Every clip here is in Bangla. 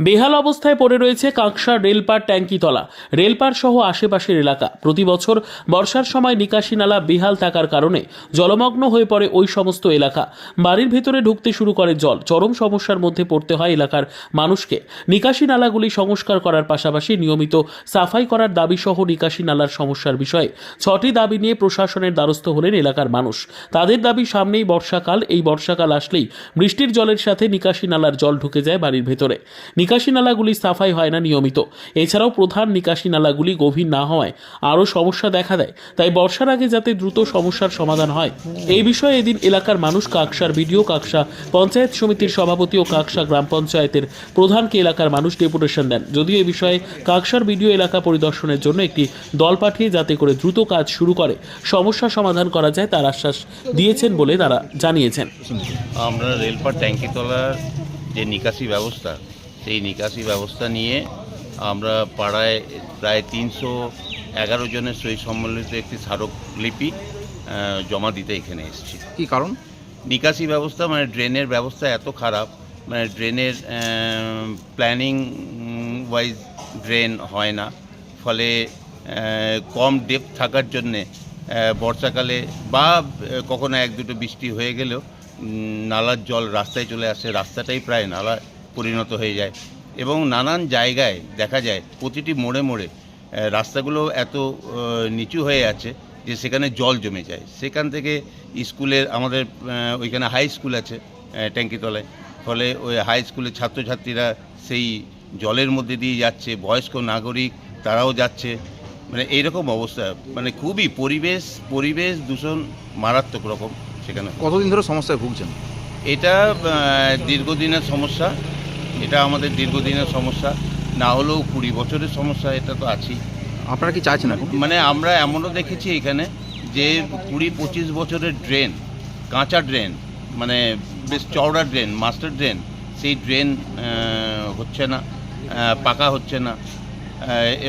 বেহাল অবস্থায় পড়ে রয়েছে কাঁকসা রেলপার ট্যাঙ্কিতলা। রেলপার সহ আশেপাশের এলাকা। প্রতি বছর বর্ষার সময় নিকাশি নালা বেহাল থাকার কারণে জলমগ্ন হয়ে পড়ে ওই সমস্ত এলাকা। বাড়ির ভেতরে ঢুকতে শুরু করে জল। চরম সমস্যার মধ্যে পড়তে হয় এলাকার মানুষকে। নিকাশি নালাগুলি সংস্কার করার পাশাপাশি নিয়মিত সাফাই করার দাবি সহ নিকাশি নালার সমস্যার বিষয়ে ছটি দাবি নিয়ে প্রশাসনের দ্বারস্থ হলেন এলাকার মানুষ। তাদের দাবি, সামনেই বর্ষাকাল। এই বর্ষাকাল আসলেই বৃষ্টির জলের সাথে নিকাশি নালার জল ঢুকে যায় বাড়ির ভেতরে। নিকাশি নালাগুলি সাফাই হয় না নিয়মিত। এছাড়াও প্রধান নিকাশি নালাগুলি গভীর না হওয়ায় আরও সমস্যা দেখা দেয়। তাই বর্ষার আগে যাতে দ্রুত সমস্যার সমাধান হয়, এই বিষয়ে এদিন এলাকার মানুষ কাকসার বিডিও, কাকসা পঞ্চায়েত সমিতির সভাপতি ও কাকসা গ্রাম পঞ্চায়েতের প্রধানকে এলাকার মানুষ ডেপুটেশন দেন। যদিও এ বিষয়ে কাকসার বিডিও এলাকা পরিদর্শনের জন্য একটি দল পাঠিয়ে যাতে করে দ্রুত কাজ শুরু করে, সমস্যা সমাধান করা যায় তার আশ্বাস দিয়েছেন বলে তারা জানিয়েছেন। আমরা রেলপার ট্যাঙ্কিতলার যে নিকাশি ব্যবস্থা সেই নিকাশি ব্যবস্থা নিয়ে আমরা পাড়ায় প্রায় তিনশো এগারো জনের সই সম্বলিত একটি স্মারকলিপি জমা দিতে এখানে এসেছি। কি কারণ? নিকাশি ব্যবস্থা মানে ড্রেনের ব্যবস্থা এত খারাপ মানে ড্রেনের প্ল্যানিং ওয়াইজ ড্রেন হয় না। ফলে কম ডেপথ থাকার জন্যে বর্ষাকালে বা কখনো এক দুটো বৃষ্টি হয়ে গেলেও নালার জল রাস্তায় চলে আসে। রাস্তাটাই প্রায় নালা পরিণত হয়ে যায়। এবং নানান জায়গায় দেখা যায় প্রতিটি মোড়ে মোড়ে রাস্তাগুলো এত নিচু হয়ে আছে যে সেখানে জল জমে যায়। সেখান থেকে স্কুলের আমাদের ওইখানে হাই স্কুল আছে ট্যাঙ্কিতলায়। ফলে ওই হাই স্কুলের ছাত্রছাত্রীরা সেই জলের মধ্যে দিয়ে যাচ্ছে বয়স্ক নাগরিক তারাও যাচ্ছে। মানে এইরকম অবস্থা। মানে খুবই পরিবেশ পরিবেশ দূষণ মারাত্মক রকম সেখানে। কতদিন ধরে সমস্যায় ভুগছেন? এটা দীর্ঘদিনের সমস্যা। এটা আমাদের দীর্ঘদিনের সমস্যা। না হলেও কুড়ি বছরের সমস্যা এটা তো আছেই। আপনারা কি চাইছেন মানে আমরা এমনও দেখেছি এখানে যে কুড়ি পঁচিশ বছরের ড্রেন কাঁচা ড্রেন মানে বেশ চওড়া ড্রেন মাস্টার ড্রেন সেই ড্রেন হচ্ছে না পাকা হচ্ছে না।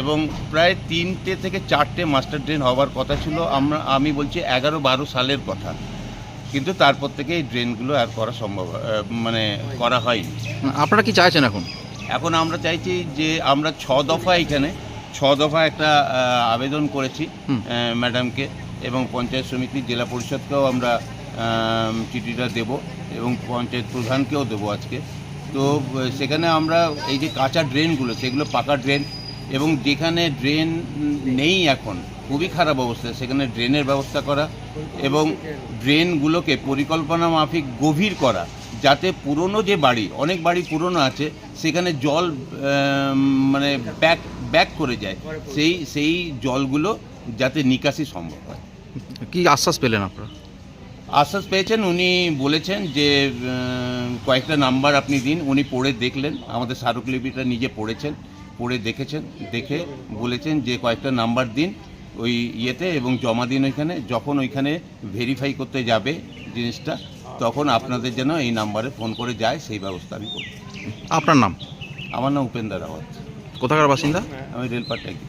এবং প্রায় তিনটে থেকে চারটে মাস্টার ড্রেন হওয়ার কথা ছিল। আমরা আমি বলছি এগারো বারো সালের কথা। কিন্তু তারপর থেকে এই ড্রেনগুলো আর করা সম্ভব মানে করা হয়নি। আপনারা কি চাইছেন এখন? এখন আমরা চাইছি যে আমরা ছ দফা এখানে ছ দফা একটা আবেদন করেছি ম্যাডামকে এবং পঞ্চায়েত সমিতি জেলা পরিষদকেও আমরা আম, চিঠিটা দেব এবং পঞ্চায়েত প্রধানকেও দেবো আজকে। তো সেখানে আমরা এই যে কাঁচা ড্রেনগুলো সেগুলো পাকা ড্রেন এবং যেখানে ড্রেন নেই এখন খুবই খারাপ অবস্থা। সেখানে ড্রেনের ব্যবস্থা করা এবং ড্রেনগুলোকে পরিকল্পনা মাফিক গভীর করা যাতে পুরনো যে বাড়ি অনেক বাড়ি পুরনো আছে সেখানে জল মানে ব্যাক ব্যাক করে যায়। সেই সেই জলগুলো যাতে নিকাশি সম্ভব হয়। কি আশ্বাস পেলেন আপনারা? আশ্বাস পেয়েছেন উনি বলেছেন যে কয়েকটা নাম্বার আপনি দিন উনি পড়ে দেখলেন। আমাদের স্মারকলিপিটা নিজে পড়েছেন পড়ে দেখেছেন দেখে বলেছেন যে কয়েকটা নাম্বার দিন। ওই ইয়েতে এবং জমা দিন ওইখানে যখন ওইখানে ভেরিফাই করতে যাবে জিনিসটা তখন আপনাদের যেন এই নাম্বারে ফোন করে যায় সেই ব্যবস্থা আমি করব। আপনার নাম? আমার নাম উপেন্দ্র রাওয়াত। কোথাকার বাসিন্দা? আমি রেলপার ট্যাঙ্কি